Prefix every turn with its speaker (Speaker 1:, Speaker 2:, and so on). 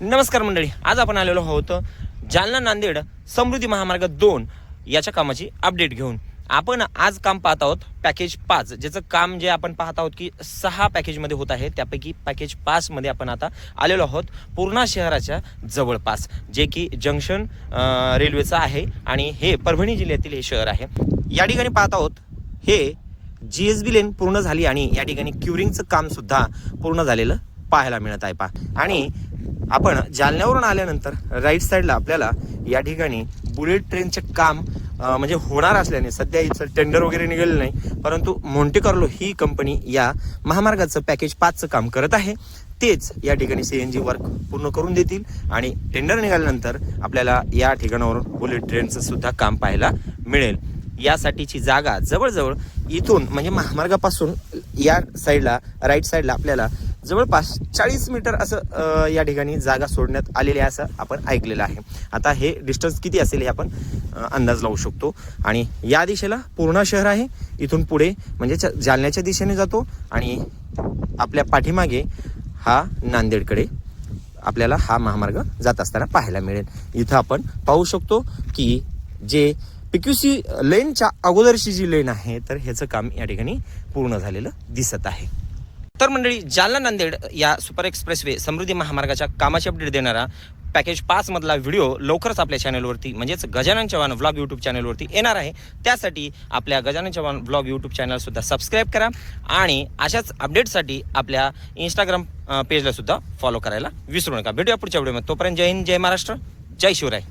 Speaker 1: नमस्कार मंडळी आज आपण आलेलो आहोत जालना नांदेड समृद्धी महामार्ग दोन याच्या कामाची अपडेट घेऊन. आपण आज काम पाहत आहोत पॅकेज पाच ज्याचं काम जे आपण पाहत आहोत की सहा पॅकेजमध्ये होत आहे त्यापैकी पॅकेज पाचमध्ये आपण आता आलेलो आहोत पूर्णा शहराच्या जवळपास जे की जंक्शन रेल्वेचं आहे आणि हे परभणी जिल्ह्यातील हे शहर आहे. या ठिकाणी पाहत आहोत हे जी एस बी लेन पूर्ण झाली आणि या ठिकाणी क्युरिंगचं काम सुद्धा पूर्ण झालेलं पाहायला मिळत आहे पा आणि आपण जालन्यावरून आल्यानंतर राईट साईडला आपल्याला या ठिकाणी बुलेट ट्रेनचे काम म्हणजे होणार असल्याने सध्या इथं टेंडर वगैरे निघालेलं नाही परंतु मोंटे कार्लो ही कंपनी या महामार्गाचं पॅकेज पाचचं काम करत आहे. तेच या ठिकाणी सी एन जी वर्क पूर्ण करून देतील आणि टेंडर निघाल्यानंतर आपल्याला या ठिकाणावरून बुलेट ट्रेनचं सुद्धा काम पाहायला मिळेल. यासाठीची जागा जवळजवळ इथून म्हणजे महामार्गापासून या साईडला राईट साईडला आपल्याला जवळपास चाळीस मीटर असं या ठिकाणी जागा सोडण्यात आलेली आहे असं आपण ऐकलेलं आहे. आता हे डिस्टन्स किती असेल हे आपण अंदाज लावू शकतो. आणि या दिशेला पूर्णा शहर आहे. इथून पुढे म्हणजे च- जालन्याच्या दिशेने जातो आणि आपल्या पाठीमागे हा नांदेडकडे आपल्याला हा महामार्ग जात असताना पाहायला मिळेल. इथं आपण पाहू शकतो की जे पिक्युसी लेनच्या अगोदरची जी लेन आहे तर ह्याचं काम या ठिकाणी पूर्ण झालेलं दिसत आहे. तर मंडळी जालना नांदेड या सुपर एक्सप्रेसवे समृद्धी महामार्गाच्या कामाची अपडेट देणारा पॅकेज पाच मधला व्हिडिओ लवकरच आपल्या चॅनलवरती म्हणजेच गजानन चव्हाण व्लॉग यूट्यूब चॅनलवरती येणार आहे. त्यासाठी आपल्या Gajanan Chavan vlog YouTube channel सुद्धा सबस्क्राईब करा आणि अशाच अपडेटसाठी आपल्या इंस्टाग्राम पेजला सुद्धा फॉलो करायला विसरू नका. भेटूया पुढच्या व्हिडिओमध्ये तोपर्यंत जय हिंद जय महाराष्ट्र जय शिवराय.